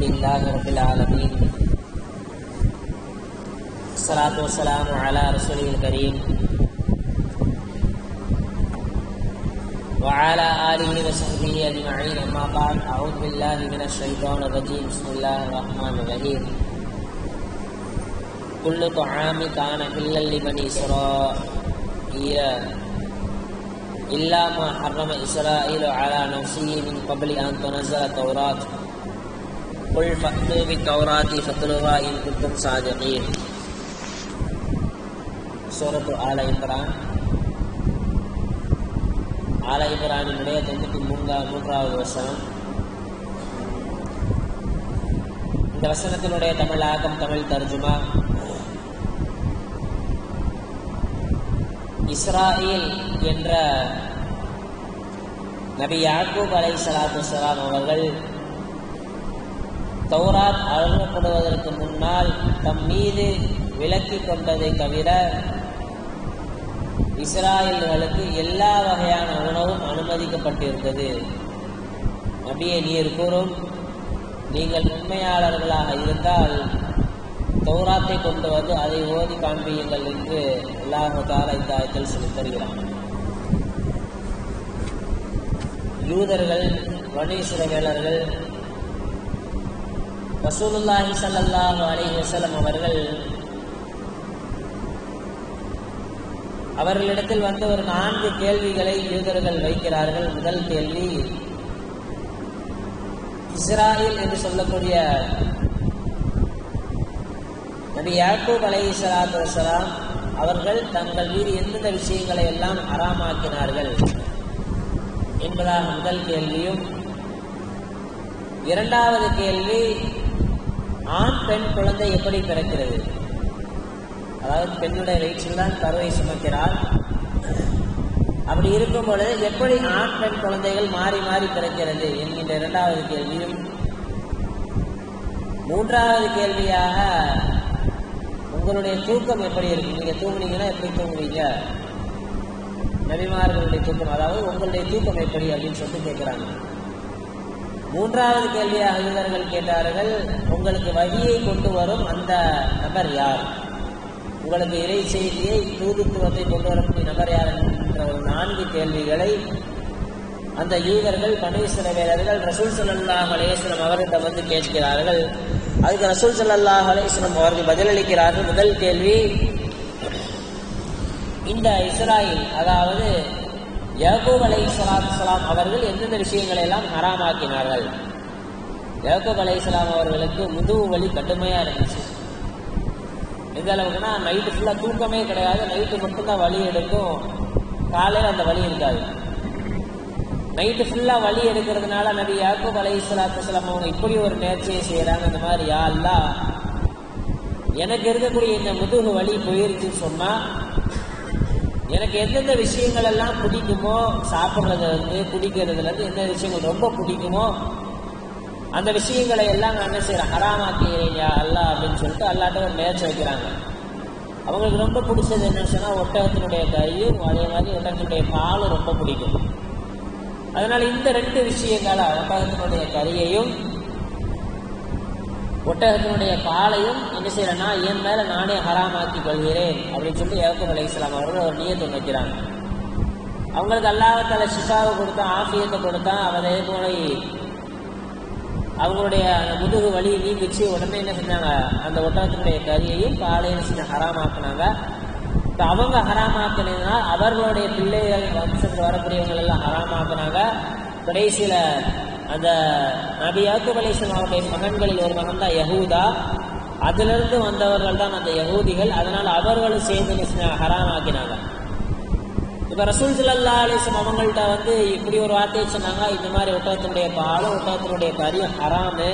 لله رب العالمين. الصلاة والسلام على رسوله الكريم. وعلى آله وصحبه أجمعين. أما بعد أعوذ بالله من الشيطان الرجيم. بسم الله الرحمن الرحيم. كل طعام كان حلا لبني إسرائيل. إلا ما حرم إسرائيل على نفسه من قبل أن تنزل التوراة. قل فأتوا بالتوراة فاتلوها إن كنتم صادقين சூரத்து ஆல இம்ரான் ஆல இம்ரானினுடைய தொண்ணூற்றி மூன்றா மூன்றாவது வசனம் இந்த வசனத்தினுடைய தமிழாக்கம் தமிழ் தர்ஜுமா இஸ்ராயில் என்ற நபி யாக்கூப் அலை சலாத்து வலாம் அவர்கள் தௌராத் அழகப்படுவதற்கு முன்னால் தம் மீது விலக்கி கொண்டதை தவிர இஸ்ராயல்களுக்கு எல்லா வகையான உணவும் அனுமதிக்கப்பட்டிருந்தது. அப்படியே நீர் கூறும். நீங்கள் உண்மையாளர்களாக இருந்தால் தௌராத்தை கொண்டு வந்து அதை ஓதி காண்பியுங்கள் என்று அல்லாஹு தாலா இந்த ஆயத்தில் சொல்லித் தருகிறான். யூதர்கள் வனீஸ்வரவேலர்கள் ரசூலுல்லாஹி ஸல்லல்லாஹு அலைஹி வஸல்லம் அவர்கள் அவர்களிடத்தில் வந்து ஒரு நான்கு கேள்விகளை யூதர்கள் வைக்கிறார்கள். முதல் கேள்வி இஸ்ராயில் என்று சொல்லக்கூடிய நபி யாக்கூப் அலை சலாத்து வசலாம் அவர்கள் தங்கள் மீது எந்தெந்த விஷயங்களை எல்லாம் அறாமாக்கினார்கள் என்பதாக முதல் கேள்வியும் இரண்டாவது கேள்வி ஆண் பெண் குழந்தை எப்படி பிறக்கிறது? அதாவது பெண்ணுடைய வயிற்றில் தான் கருவை சுமக்கிறாள் அப்படி இருக்கும் பொழுது எப்படி ஆண் பெண் குழந்தைகள் மாறி மாறி பிறக்கிறது என்கின்ற இரண்டாவது கேள்வியும். மூன்றாவது கேள்வியாக உங்களுடைய தூக்கம் எப்படி இருக்கு நீங்க தூங்குனீங்கன்னா எப்படி தூங்குவீங்க? நபிமார்களுடைய தூக்கம் அதாவது உங்களுடைய தூக்கம் எப்படி அப்படின்னு சொல்லிட்டு கேட்கிறாங்க மூன்றாவது கேள்வியாக யூதர்கள் கேட்டார்கள் உங்களுக்கு வழியை கொண்டு வரும் அந்த நபர் யார்? உங்களுக்கு இறை செய்தியை தூதுத்துவத்தை கொண்டு வரக்கூடிய நபர் யார்? என்ற ஒரு நான்கு கேள்விகளை அந்த யூதர்கள் பனீஸ்வர வீரர்கள் ரசூல் சல்லாஹ் அலேஸ்வரம் அவர்களிடம் வந்து கேட்கிறார்கள். அதுக்கு ரசூல் சல்லாஹ் அலேஸ்வரம் அவர்கள் பதிலளிக்கிறார்கள் முதல் கேள்வி இந்த இஸ்ராயில் அதாவது யாக்கூப் அலை சலாத்துலாம் அவர்கள் எந்தெந்த விஷயங்களை எல்லாம் ஹராமாக்கினார்கள்? யாக்கூப் அலை அவர்களுக்கு முதுகு வலி கடுமையா இருந்துச்சு. எந்த அளவுக்குன்னா நைட்டு ஃபுல்லாக தூக்கமே கிடையாது. நைட்டு மட்டும்தான் வலி எடுக்கும். காலையில் அந்த வலி இருக்காது. நைட்டு ஃபுல்லாக வலி எடுக்கிறதுனால நபி யாக்கூப் அலை சலாத்து அவங்க இப்படி ஒரு நேர்ச்சியை செய்கிறாங்க இந்த மாதிரி யா எனக்கு இருக்கக்கூடிய இந்த முதுகு வலி போயிருச்சுன்னு சொன்னால் எனக்கு எந்தெந்த விஷயங்கள் எல்லாம் பிடிக்குமோ சாப்பிட்றதுல இருந்து எந்த விஷயங்கள் ரொம்ப பிடிக்குமோ அந்த விஷயங்களை எல்லாம் நான் என்ன செய்கிறேன் ஹராமாக்கிறீங்க யா அல்லா அப்படின்னு சொல்லிட்டு அல்லாட்ட ஒரு முயற்சி வைக்கிறாங்க. அவங்களுக்கு ரொம்ப பிடிச்சது என்னன்னு சொன்னால் ஒட்டகத்தினுடைய கறியும் அதே மாதிரி ஒட்டகத்தினுடைய பாலும் ரொம்ப பிடிக்கும். அதனால் இந்த ரெண்டு விஷயங்களை ஒட்டகத்தினுடைய கறியையும் ஒட்டகத்தினுடைய பாலையும் என்ன செய்யறேன்னா என் மேல நானே ஹராமாக்கி கொள்கிறேன் அப்படின்னு சொல்லிட்டு ஏவக்கம் அலி இஸ்லாம் அவர்கள் ஒரு நீயத்தை வைக்கிறாங்க. அவங்களுக்கு அல்லாஹத்தால சிசாவை கொடுத்தான் ஆஃபியத்தை கொடுத்தான் அதே போல அவங்களுடைய அந்த முதுகு வலி நீங்கிச்சு உடனே என்ன செஞ்சாங்க அந்த ஒட்டகத்தினுடைய கரியையும் பாலையும் செஞ்சு ஹராமாக்குனாங்க. இப்போ அவங்க ஹராமாக்குனதுனா அவர்களுடைய பிள்ளைகள் வம்சத்தில் வரக்கூடியவங்க எல்லாம் ஹராமாக்குனாங்க. கடைசியில் அந்த நபி யாக்கூப் அலிஸ்லாம் அவருடைய மகன்களில் ஒரு மகன் தான் யகூதா அதிலிருந்து வந்தவர்கள் தான் அந்த யகூதிகள் அதனால் அவர்களும் சேர்ந்து ஹராமாக்கினாங்க. இப்போ ரசூல் சல்லா அலிஸ்லாம் அவங்கள்ட்ட வந்து இப்படி ஒரு வார்த்தையை சொன்னாங்க. இந்த மாதிரி ஒட்டகத்தினுடைய பாலும் ஒட்டகத்தினுடைய கறியும் ஹராமு.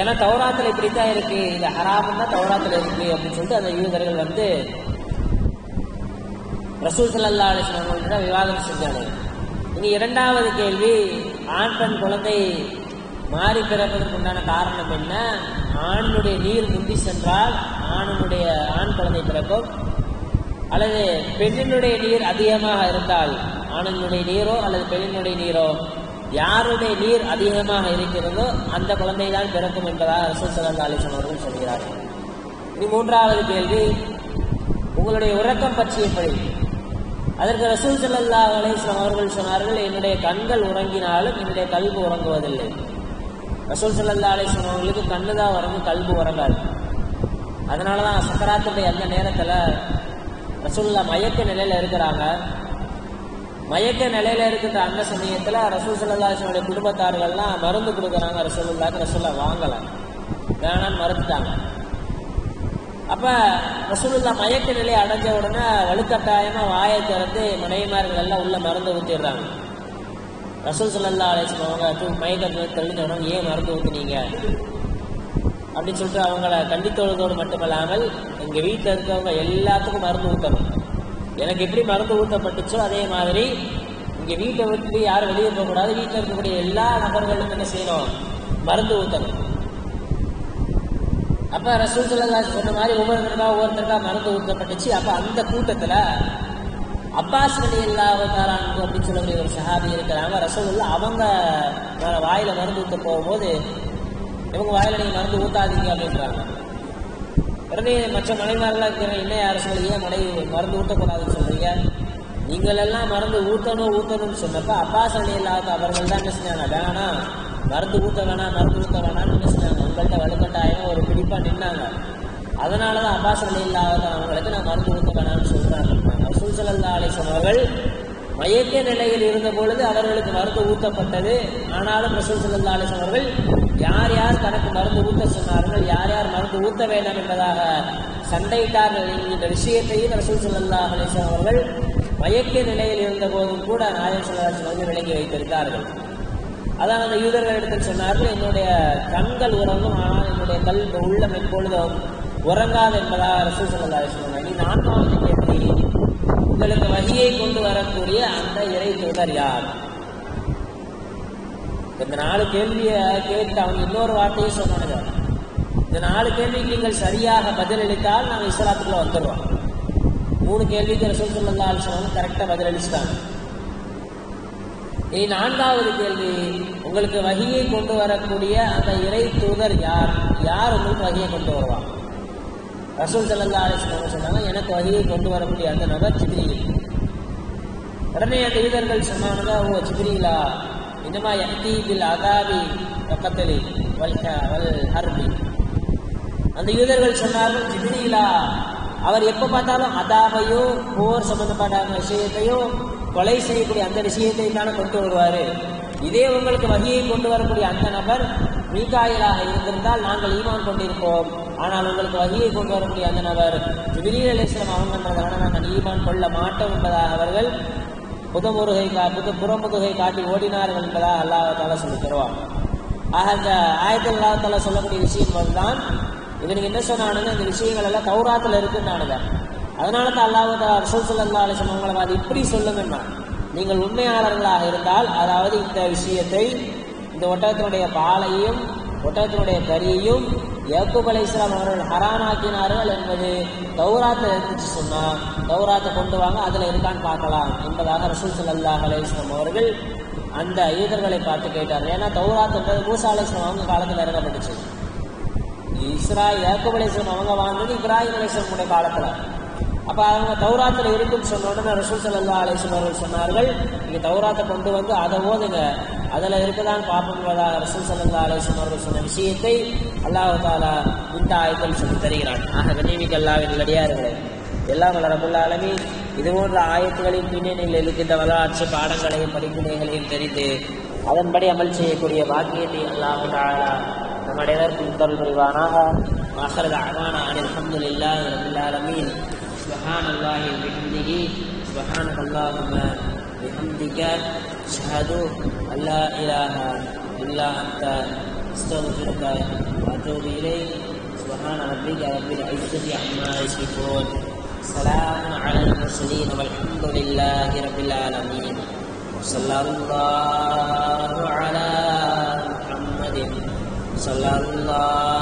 ஏன்னா தௌராத்தில் இப்படித்தான் இருக்கு. இது ஹராமம் தான் தௌராத்தில் இருக்கு அப்படின்னு சொல்லிட்டு அந்த யூதர்கள் வந்து ரசூல் சல்லா அலிஸ்லாம் அவங்கள்ட்ட விவாதம் செஞ்சாங்க. இனி இரண்டாவது கேள்வி ஆண் பெண் குழந்தை மாறி பிறப்பதற்கு உண்டான காரணம் என்ன? ஆணுடைய நீர் முந்தி சென்றால் ஆணுடைய ஆண் குழந்தை பிறக்கும். அல்லது பெண்ணினுடைய நீர் அதிகமாக இருந்தால் ஆணினுடைய நீரோ அல்லது பெண்ணினுடைய நீரோ? யாருடைய நீர் அதிகமாக இருக்கிறதோ அந்த குழந்தை தான் பிறக்கும் என்பதாக ரசூல் சல்லா அலிஸ்லாம் அவர்கள் சொல்கிறார்கள். இனி மூன்றாவது கேள்வி உங்களுடைய உறக்கம் பற்றி எப்படி? அதற்கு ரசூல் சல்லா அலேஸ்லாம் அவர்கள் சொன்னார்கள் என்னுடைய கண்கள் உறங்கினாலும் என்னுடைய கல்வி உறங்குவதில்லை. ரசூல் சல்லா அலேஸ்லாம் அவர்களுக்கு கண்ணு தான் உறங்கும் கல்வி உறங்காது. அதனால தான் சக்கராத்துடைய அந்த நேரத்தில் ரசூல்லா மயக்க நிலையில் இருக்கிறாங்க. மயக்க நிலையில இருக்கிற அந்த சமயத்தில் ரசூல் சல்லாஹனுடைய குடும்பத்தார்கள்லாம் மருந்து கொடுக்குறாங்க ரசூல்லாக்கு ரசூல்லா வாங்கலை. வேணான்னு மறுத்துட்டாங்க. அப்ப ரசூலுல்லா மயக்க நிலை அடைஞ்ச உடனே வலுக்கட்டாயமா வாயை திறந்து மனைவிமார்கள் எல்லாம் உள்ள மருந்து ஊத்திடுறாங்க. ரசூல் சல்லா அலிஸ்லாம் அவங்க மயக்கத்தை தெளிஞ்ச உடனே ஏன் மருந்து ஊத்துனீங்க? அப்படின்னு சொல்லிட்டு அவங்கள கண்டித்தோடு மட்டுமல்லாமல் எங்க வீட்டில் இருக்கவங்க எல்லாத்துக்கும் மருந்து ஊத்தணும். எனக்கு எப்படி மருந்து ஊத்தப்பட்டுச்சோ அதே மாதிரி இங்கே வீட்டை விட்டு யாரும் வெளியே போகக்கூடாது. வீட்டில் இருக்கக்கூடிய எல்லா நபர்களுக்கும் என்ன செய்யணும்? மருந்து ஊத்தணும். அப்ப ரசூல் ஸல்லல்லாஹு சொன்ன மாதிரி ஒவ்வொருத்தருக்கா ஒவ்வொருத்தருக்கா மருந்து ஊற்றப்பட்டுச்சு அப்ப அந்த கூட்டத்துல அப்பாஸ் அலி அல்லாஹாரான் அப்படின்னு சொல்லக்கூடிய ஒரு சஹாபி இருக்கிறாங்க. ரசூல்லா அவங்க மேல வாயில மருந்து ஊத்த போகும்போது இவங்க வாயில நீங்க மருந்து ஊத்தாதீங்க அப்படின்றாங்க. உடனே மற்ற மனைமார்களாக இருக்கிற என்ன யார் ஏன் மனைவி மருந்து ஊற்றக்கூடாதுன்னு சொல்றீங்க? நீங்கள் எல்லாம் மருந்து ஊற்றணும் ஊற்றணும்னு சொன்னப்ப அப்பாஸ் அலி இல்லாத அவர்கள் தான் என்ன செஞ்சாங்க வேணாம் மருந்து ஊற்ற வேணாம் மருந்து ஊற்ற வேணாம்னு என்ன உங்கள்கிட்ட வலுக்கட்டாயம் ஒரு பிடிப்பா நின்னாங்க. அதனால தான் அப்பாஸ் அலி இல்லாத அவங்களுக்கு நான் மருந்து ஊற்ற வேணாம்னு சொல்றாங்க. ரசூல் ஸல்லல்லாஹு அலைஹி அவர்கள் மயக்க நிலையில் இருந்த பொழுது அவர்களுக்கு மருந்து ஊத்தப்பட்டது ஆனாலும் ரசூல் ஸல்லல்லாஹு அலைஹி அவர்கள் யார் யார் தனக்கு மருந்து ஊத்த சொன்னார்கள் யார் யார் மருந்து ஊத்த வேண்டாம் என்பதாக சண்டையிட்டார்கள். என்கின்ற விஷயத்தையும் ரசூல் ஸல்லல்லாஹு அலைஹி வஸல்லம் அவர்கள் மயக்க நிலையில் இருந்த போதும் கூட நாயகம் ஸல்லல்லாஹு அலைஹி விளங்கி வைத்திருந்தார்கள். அதான் அந்த யூதர்களிடத்தில் சொன்னார்கள் என்னுடைய கண்கள் உறங்கும் ஆனால் என்னுடைய கல் உள்ளம் எப்பொழுதும் உறங்காது என்பதாக அரசு ஸல்லல்லாஹு அலைஹி நீ நான்காவது கேள்வி உங்களுக்கு வழியை கொண்டு வரக்கூடிய அந்த இறை தூதர் யார்? இந்த நாலு கேள்வியை கேட்டு அவங்க இன்னொரு வார்த்தையை சொன்னாங்க. இந்த நாலு கேள்விக்கு நீங்கள் சரியாக பதிலளித்தால் நாங்கள் இஸ்லாத்துக்குள்ள வந்துடுவோம் மூணு கேள்விக்கு ரசூல் ஸல்லல்லாஹு அலைஹி கரெக்டாக பதிலளிச்சிட்டாங்க இனி நான்காவது கேள்வி. உங்களுக்கு வகையை கொண்டு வரக்கூடிய அந்த இறை தூதர் யார்? யார் உங்களுக்கு வகையை கொண்டு வருவார் ரசூல் ஸல்லல்லாஹு அலைஹி சொன்னாங்க எனக்கு வகையை கொண்டு வரக்கூடிய அந்த நபர் ஜிப்ரீல். உடனே அந்த யூதர்கள் சொன்னாங்க ஓ ஜிப்ரீலா இன்னமா யஹ்தி பில் அதாபி வக்கத்தலி வல் வல் ஹர்பி. அந்த யூதர்கள் சொன்னார்கள் ஜிப்ரீலா அவர் எப்ப பார்த்தாலும் அதாபையோ போர் சம்பந்தப்பட்ட விஷயத்தையோ கொலை செய்யக்கூடிய அந்த விஷயத்தை தானே கொண்டு வருவாரு. இதே உங்களுக்கு வகியை கொண்டு வரக்கூடிய அந்த நபர் மீகாயிலாக இருந்திருந்தால் நாங்கள் ஈமான் கொண்டிருப்போம். ஆனால் உங்களுக்கு வகியை கொண்டு வரக்கூடிய அந்த நபர் ஜிபிரீல் அலிஸ்லாம் அவங்கன்றதான நாங்கள் ஈமான் கொள்ள மாட்டோம் என்பதாக அவர்கள் புதமுருகை கா புது புறமுதுகை காட்டி ஓடினார்கள் என்பதாக அல்லாஹால சொல்லி தருவார் ஆக இந்த ஆயத்தில் அல்லாஹால சொல்லக்கூடிய விஷயம் அதுதான். இது என்ன சொன்னானுங்க? இந்த விஷயங்கள் எல்லாம் இருக்குது நானுங்க அதனால தான் அல்லாஹ் ரசூல் ஸல்லல்லாஹு அலைஹி அவங்களை இப்படி சொல்லுங்கன்னா நீங்கள் உண்மையாளர்களாக இருந்தால் அதாவது இந்த விஷயத்தை இந்த ஒட்டகத்தினுடைய பாலையும் ஒட்டகத்தினுடைய கரியையும் யாக்கூப் அலை இஸ்லாம் அவர்கள் ஹராமாக்கினார்கள் என்பது தௌராத்தை இருந்துச்சு சொன்னா தௌராத்தை கொண்டு வாங்க அதில் இருக்கான்னு பார்க்கலாம் என்பதாக ரசூல் ஸல்லல்லாஹு அலைஹி அவர்கள் அந்த யூதர்களை பார்த்து கேட்டார் ஏன்னா தௌராத்துன்றது மூசா அவங்க காலத்தில் இறங்கப்பட்டுச்சு இஸ்ரா யாக்கூப் அலை அவங்க வாழ்ந்தது இப்ராஹிம் அலை காலத்தில். அப்ப அவங்க தௌராத்துல இருக்குன்னு சொன்ன உடனே ரசூல் சல்லா அலைஹி அவர்கள் சொன்னார்கள் நீங்க தௌராத்தை கொண்டு வந்து அதை ஓதுங்க. அதுல இருக்குதான் பார்ப்பதாக ரசூல் சல்லா அலைஹி அவர்கள் சொன்ன விஷயத்தை அல்லாஹ் தாலா இந்த ஆயத்தில் சொல்லி தருகிறான். ஆக கண்ணிமிக்க அல்லாவின் நடிகார்களே எல்லாம் வல்ல ரபுல் இது போன்ற ஆயத்துகளின் பின்னணியில் இருக்கின்ற வரலாற்று பாடங்களையும் படிப்பினைகளையும் தெரிந்து அதன்படி அமல் செய்யக்கூடிய பாக்கியத்தை அல்லாஹு தாலா நம்முடைய அனைவருக்கும் புரிவானாக வாசரது அவான அனில் அல்ஹம்துலில்லாஹி ரபில் سبحان الله وبحمده سبحانك اللهم بحمدك أشهد أن لا إله إلا أنت أستغفرك وأتوب إليك. سبحان ربك رب العزة عما يصفون. سلام على المرسلين والحمد لله رب العالمين. صلى الله على محمد صلى الله